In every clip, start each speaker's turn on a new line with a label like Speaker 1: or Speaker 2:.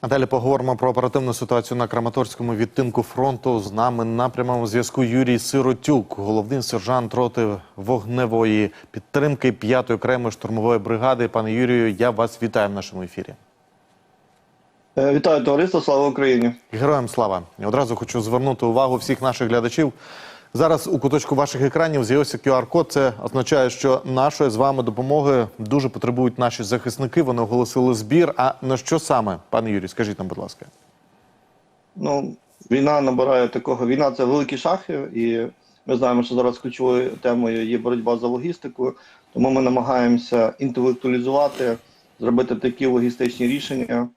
Speaker 1: А далі поговоримо про оперативну ситуацію на Краматорському відтинку фронту. З нами на прямому зв'язку Юрій Сиротюк, головний сержант роти вогневої підтримки 5-ї окремої штурмової бригади. Пане Юрію, я вас вітаю в нашому ефірі.
Speaker 2: Е, Вітаю товариство, слава Україні!
Speaker 1: Героям слава! Одразу хочу звернути увагу всіх наших глядачів. Зараз у куточку ваших екранів з'явився QR-код. Це означає, що нашої з вами допомоги дуже потребують наші захисники. Вони оголосили збір. А на що саме, пане Юрій, скажіть нам, будь ласка.
Speaker 2: Ну, війна набирає такого. Війна це великі шахи, і ми знаємо, що зараз ключовою темою є боротьба за логістику. Тому ми намагаємося інтелектуалізувати, зробити такі логістичні рішення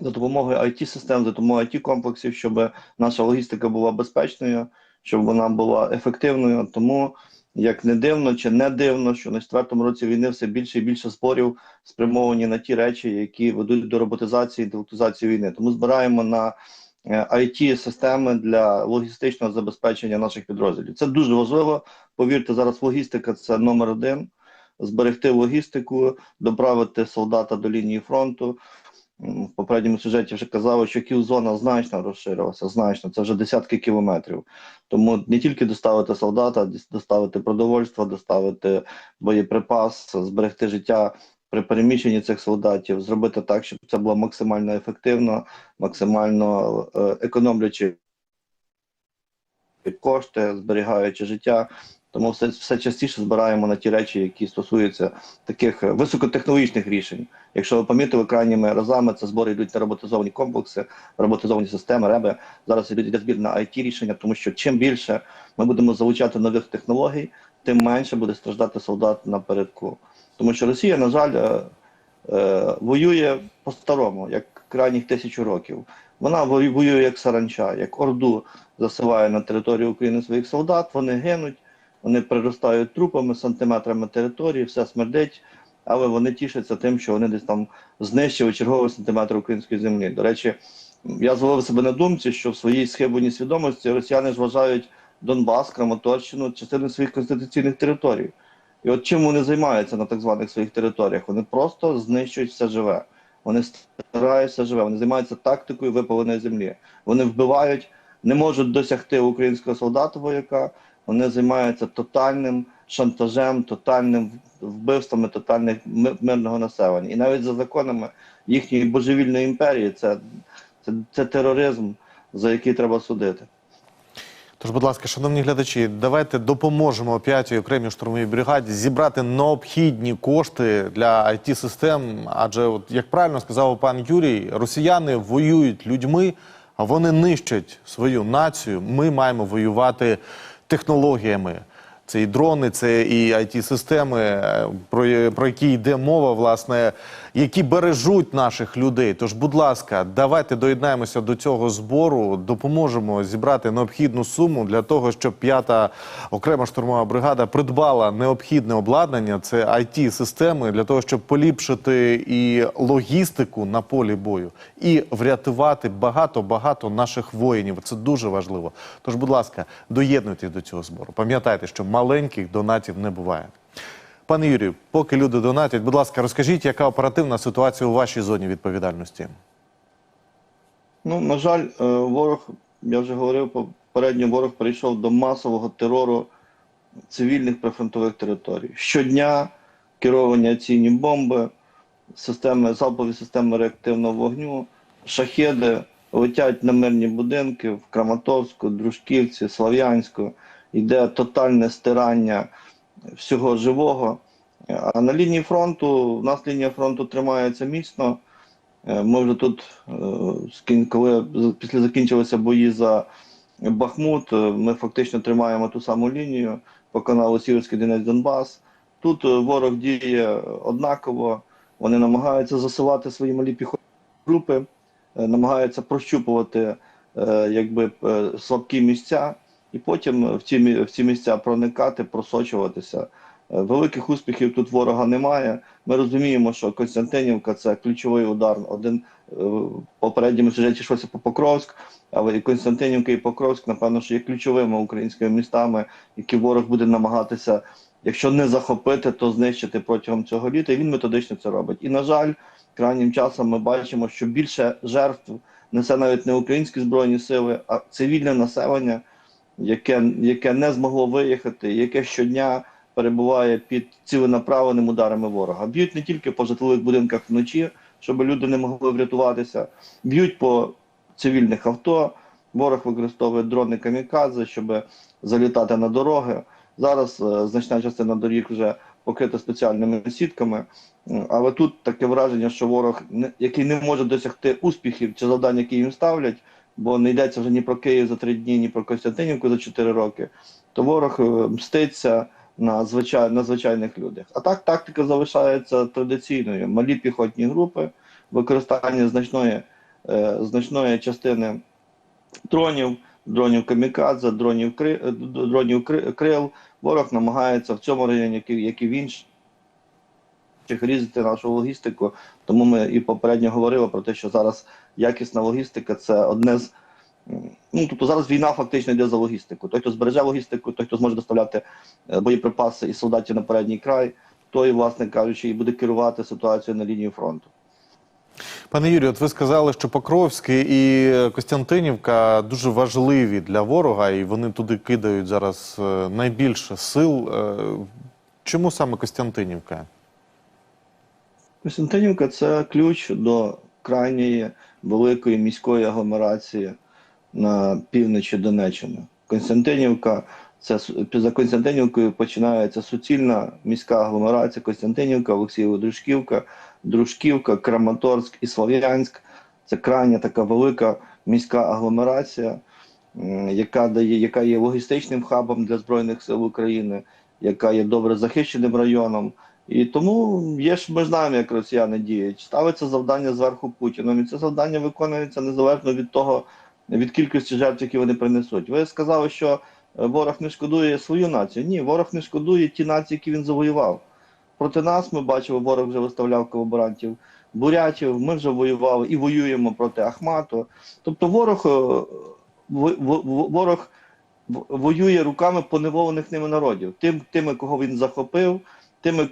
Speaker 2: за допомогою it систем за допомогою it комплексів щоб наша логістика була безпечною, щоб вона була ефективною. Тому як не дивно чи не дивно, що на четвертому році війни все більше і більше зборів спрямовані на ті речі, які ведуть до роботизації інтелектуалізації війни. Тому збираємо на it системи для логістичного забезпечення наших підрозділів. Це дуже важливо. Повірте, зараз логістика це номер один. Зберегти логістику, доправити солдата до лінії фронту. В попередньому сюжеті вже казали, що кілзона значно розширилася, значно, це вже десятки кілометрів. Тому не тільки доставити солдата, доставити продовольство, доставити боєприпас, зберегти життя при переміщенні цих солдатів, зробити так, щоб це було максимально ефективно, максимально е, економлячи кошти, зберігаючи життя. Тому все, все частіше збираємо на ті речі, які стосуються таких е, високотехнологічних рішень. Якщо ви помітили крайніми разами, це збори йдуть на роботизовані комплекси, роботизовані системи, реби. Зараз йде збір на it рішення, тому що чим більше ми будемо залучати нових технологій, тим менше буде страждати солдат напередку. Тому що Росія, на жаль, е, е, воює по-старому, як крайніх тисячу років. Вона воює як саранча, як орду засилає на територію України своїх солдат, вони гинуть, вони приростають трупами, сантиметрами території, все смердить, але вони тішаться тим, що вони десь там знищили черговий сантиметр української землі. До речі, я зловив себе на думці, що в своїй схибленій свідомості росіяни ж Донбас, Краматорщину частиною своїх конституційних територій. І от чим вони займаються на так званих своїх територіях? Вони просто знищують все живе. Вони стирають все живе, вони займаються тактикою випаленої землі. Вони вбивають, не можуть досягти українського солдата вояка. Вони займаються тотальним шантажем, тотальним вбивствами тотальних мирного населення. І навіть за законами їхньої божевільної імперії це, це, це тероризм, за який треба судити.
Speaker 1: Тож, будь ласка, шановні глядачі, давайте допоможемо 5-й окремій штурмовій бригаді зібрати необхідні кошти для it систем Адже, от як правильно сказав пан Юрій, росіяни воюють людьми, а вони нищать свою націю. Ми маємо воювати технологіями. Це і дрони, це і it системи про, про які йде мова, власне, які бережуть наших людей. Тож, будь ласка, давайте доєднаємося до цього збору, допоможемо зібрати необхідну суму для того, щоб п'ята окрема штурмова бригада придбала необхідне обладнання, це it системи для того, щоб поліпшити і логістику на полі бою, і врятувати багато багато наших воїнів. Це дуже важливо. Тож, будь ласка, доєднуйтесь до цього збору. Пам'ятайте, що маленьких донатів не буває. Пане Юрію, поки люди донатять, будь ласка, розкажіть, яка оперативна ситуація у вашій зоні відповідальності?
Speaker 2: Ну, на жаль, е, ворог, я вже говорив, попередньо ворог перейшов до масового терору цивільних прифронтових територій. Щодня керовані acійні бомби, системи, залпові системи реактивного вогню, шахеди летять на мирні будинки в Краматорську, Дружківці, Слав'янську. Йде тотальне стирання всього живого. А на лінії фронту, у нас лінія фронту тримається міцно. Е, Ми вже тут, е, коли після закінчилися бої за Бахмут, е, ми фактично тримаємо ту саму лінію по каналу Сіверський Донець Донбас. Тут ворог діє однаково, вони намагаються засилати свої малі піхотні групи, намагаються прощупувати якби, слабкі місця, і потім в ці, в ці місця проникати, просочуватися. Е, Великих успіхів тут ворога немає. Ми розуміємо, що Константинівка це ключовий удар. Один е, попередньому сюжеті йшлося по Покровськ, але і Константинівка, і Покровськ, напевно, що є ключовими українськими містами, які ворог буде намагатися, якщо не захопити, то знищити протягом цього літа. І він методично це робить. І на жаль, крайнім часом ми бачимо, що більше жертв несе навіть не українські збройні сили, а цивільне населення, яке, яке не змогло виїхати, яке щодня перебуває під ціленаправленими ударами ворога. Б'ють не тільки по житлових будинках вночі, щоб люди не могли врятуватися, б'ють по цивільних авто. Ворог використовує дрони камікадзе, щоб залітати на дороги. Зараз е, значна частина доріг вже покрита спеціальними сітками. Але тут таке враження, що ворог, який не може досягти успіхів чи завдань, які їм ставлять, бо не йдеться вже ні про Київ за три дні, ні про Костянтинівку за чотири роки, то ворог е, мститься на, звичай, на звичайних людях. А так тактика залишається традиційною: малі піхотні групи, використання значної, е, значної частини дронів, дронів камікадзе, дронів, кри, е, дронів кри- крил. Ворог намагається в цьому районі, як і в інших, різати нашу логістику. Тому ми і попередньо говорили про те, що зараз якісна логістика це одне з. Ну, тобто зараз війна фактично йде за логістику. Той, хто збереже логістику, той, хто зможе доставляти е, боєприпаси і солдатів на передній край, той, власне кажучи, і буде керувати ситуацією на лінії фронту.
Speaker 1: Пане Юрію, от ви сказали, що Покровський і Костянтинівка дуже важливі для ворога, і вони туди кидають зараз е, найбільше сил. Е, Чому саме Костянтинівка?
Speaker 2: Костянтинівка це ключ до крайньої великої міської агломерації на півночі Донеччини. Константинівка це за Константинівкою починається суцільна міська агломерація Костянтинівка, Олексієво Дружківка, Дружківка, Краматорськ і Слов'янськ. Це крайня така велика міська агломерація, яка дає, яка є логістичним хабом для Збройних сил України, яка є добре захищеним районом. І тому є ж ми знаємо, як росіяни діють. Ставиться завдання зверху Путіном, і це завдання виконується незалежно від того, від кількості жертв, які вони принесуть. Ви сказали, що е, ворог не шкодує свою націю. Ні, ворог не шкодує ті нації, які він завоював. Проти нас ми бачили, ворог вже виставляв колаборантів бурятів. Ми вже воювали і воюємо проти Ахмату. Тобто, ворог, е, во- во- во- ворог воює руками поневолених ними народів, тим, тими, кого він захопив, тими,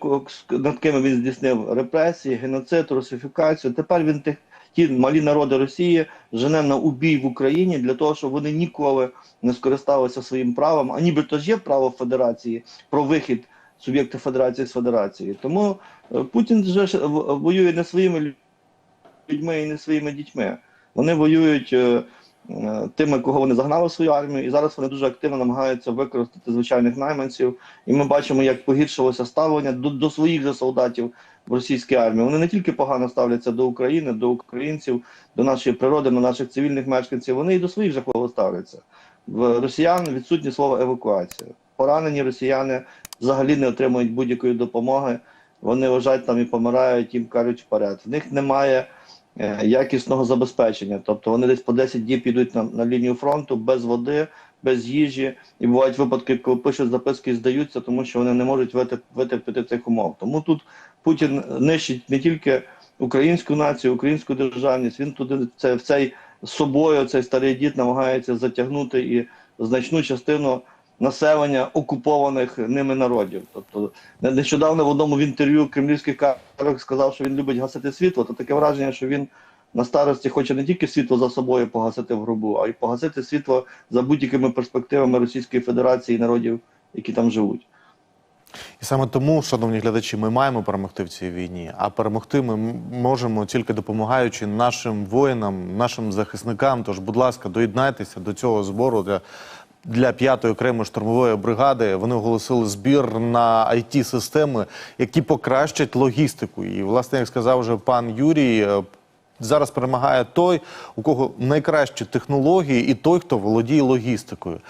Speaker 2: над ким він здійснив репресії, геноцид, русифікацію. Тепер він тих ті малі народи Росії жене на убій в Україні для того, щоб вони ніколи не скористалися своїм правом, а нібито ж є право Федерації про вихід суб'єкта Федерації з Федерації. Тому е, Путін же ж воює не своїми лю- людьми і не своїми дітьми. Вони воюють е, е, тими, кого вони загнали в свою армію, і зараз вони дуже активно намагаються використати звичайних найманців. І ми бачимо, як погіршилося ставлення до, до своїх же солдатів в російській армії. Вони не тільки погано ставляться до України, до українців, до нашої природи, до наших цивільних мешканців. Вони і до своїх жахливо ставляться. В росіян відсутнє слово евакуація. Поранені росіяни взагалі не отримують будь-якої допомоги. Вони лежать там і помирають, їм кажуть вперед. В них немає е, якісного забезпечення. Тобто вони десь по 10 діб йдуть на, на лінію фронту без води, без їжі. І бувають випадки, коли пишуть записки і здаються, тому що вони не можуть витерпіти цих умов. Тому тут Путін нищить не тільки українську націю, українську державність. Він туди це в цей собою, цей старий дід намагається затягнути і значну частину населення окупованих ними народів. Тобто не- нещодавно в одному в інтерв'ю кремлівських карок сказав, що він любить гасити світло, то таке враження, що він на старості хоче не тільки світло за собою погасити в грубу, а й погасити світло за будь-якими перспективами Російської Федерації і народів, які там живуть.
Speaker 1: І саме тому, шановні глядачі, ми маємо перемогти в цій війні. А перемогти ми можемо тільки допомагаючи нашим воїнам, нашим захисникам. Тож, будь ласка, доєднайтеся до цього збору для. Для п'ятої окремої штурмової бригади вони оголосили збір на it системи які покращать логістику. І, власне, як сказав вже пан Юрій, е, зараз перемагає той, у кого найкращі технології, і той, хто володіє логістикою.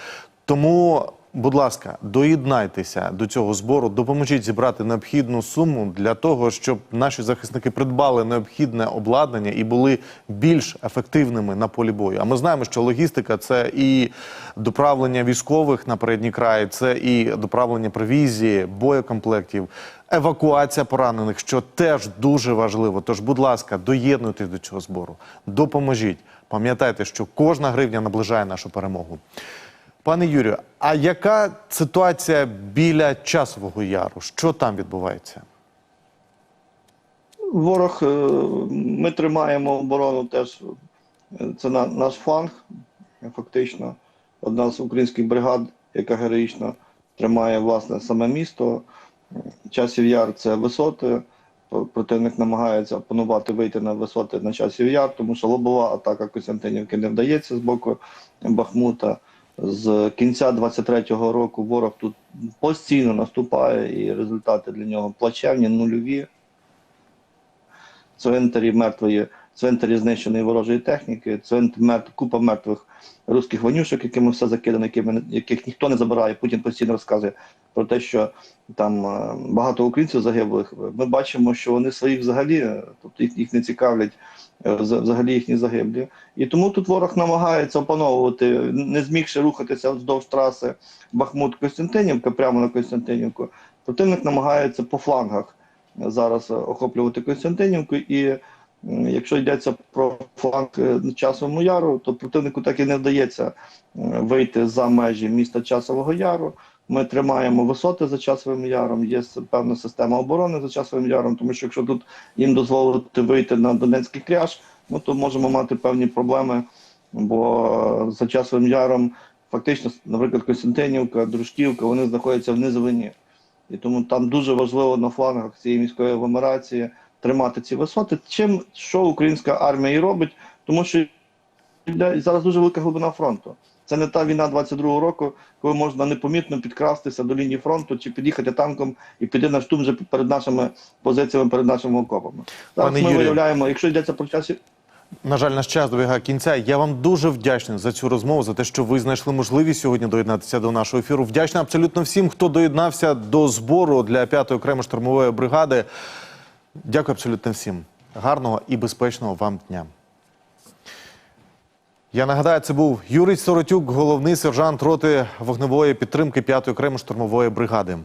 Speaker 1: Тому, будь ласка, доєднайтеся до цього збору, допоможіть зібрати необхідну суму для того, щоб наші захисники придбали необхідне обладнання і були більш ефективними на полі бою. А ми знаємо, що логістика це і доправлення військових на передній край, це і доправлення провізії, боєкомплектів. Евакуація поранених, що теж дуже важливо. Тож, будь ласка, доєднуйтесь до цього збору, допоможіть. Пам'ятайте, що кожна гривня наближає нашу перемогу. Пане Юрію, а яка ситуація біля часового яру? Що там відбувається?
Speaker 2: Ворог, е, ми тримаємо оборону теж. е, Це на, наш фланг, фактично. Одна з українських бригад, яка героїчно тримає власне саме місто. Часів яр це висоти. Противник намагається опанувати вийти на висоти на часів яр, тому що лобова атака Костянтинівки не вдається з боку Бахмута. З кінця 23-го року ворог тут постійно наступає, і результати для нього плачевні, нульові. Цвинтарі мертвої, цвинтарі знищеної ворожої техніки, центр мертв, купа мертвих русських ванюшок, якими все закидано, якими, яких ніхто не забирає. Путін постійно розказує про те, що там е, багато українців загиблих. Ми бачимо, що вони своїх взагалі, е, тобто їх, їх не цікавлять е, взагалі їхні загиблі. І тому тут ворог намагається опановувати, не змігши рухатися вздовж траси Бахмут-Костянтинівка, прямо на Костянтинівку. Противник намагається по флангах зараз охоплювати Костянтинівку. І якщо йдеться про фланг е, Часовому Яру, то противнику так і не вдається е, вийти за межі міста Часового Яру. Ми тримаємо висоти за часовим яром. Є певна система оборони за часовим яром, тому що якщо тут їм дозволити вийти на Донецький кряж, ну то можемо мати певні проблеми, бо за часовим яром фактично, наприклад, Костянтинівка, Дружківка, вони знаходяться в низовині. І тому там дуже важливо на флангах цієї міської агломерації тримати ці висоти. Чим що українська армія і робить, тому що йде зараз дуже велика глибина фронту. Це не та війна 22-го року, коли можна непомітно підкрастися до лінії фронту чи під'їхати танком і піти на штурм вже перед нашими позиціями, перед нашими окопами. Зараз
Speaker 1: Пане
Speaker 2: ми
Speaker 1: Юрію.
Speaker 2: виявляємо, якщо йдеться про часі.
Speaker 1: На жаль, наш час добігає кінця. Я вам дуже вдячний за цю розмову, за те, що ви знайшли можливість сьогодні доєднатися до нашого ефіру. Вдячний абсолютно всім, хто доєднався до збору для 5-ї окремої штурмової бригади. Дякую абсолютно всім. Гарного і безпечного вам дня. Я нагадаю, це був Юрій Соротюк, головний сержант роти вогневої підтримки 5-ї окремої штурмової бригади.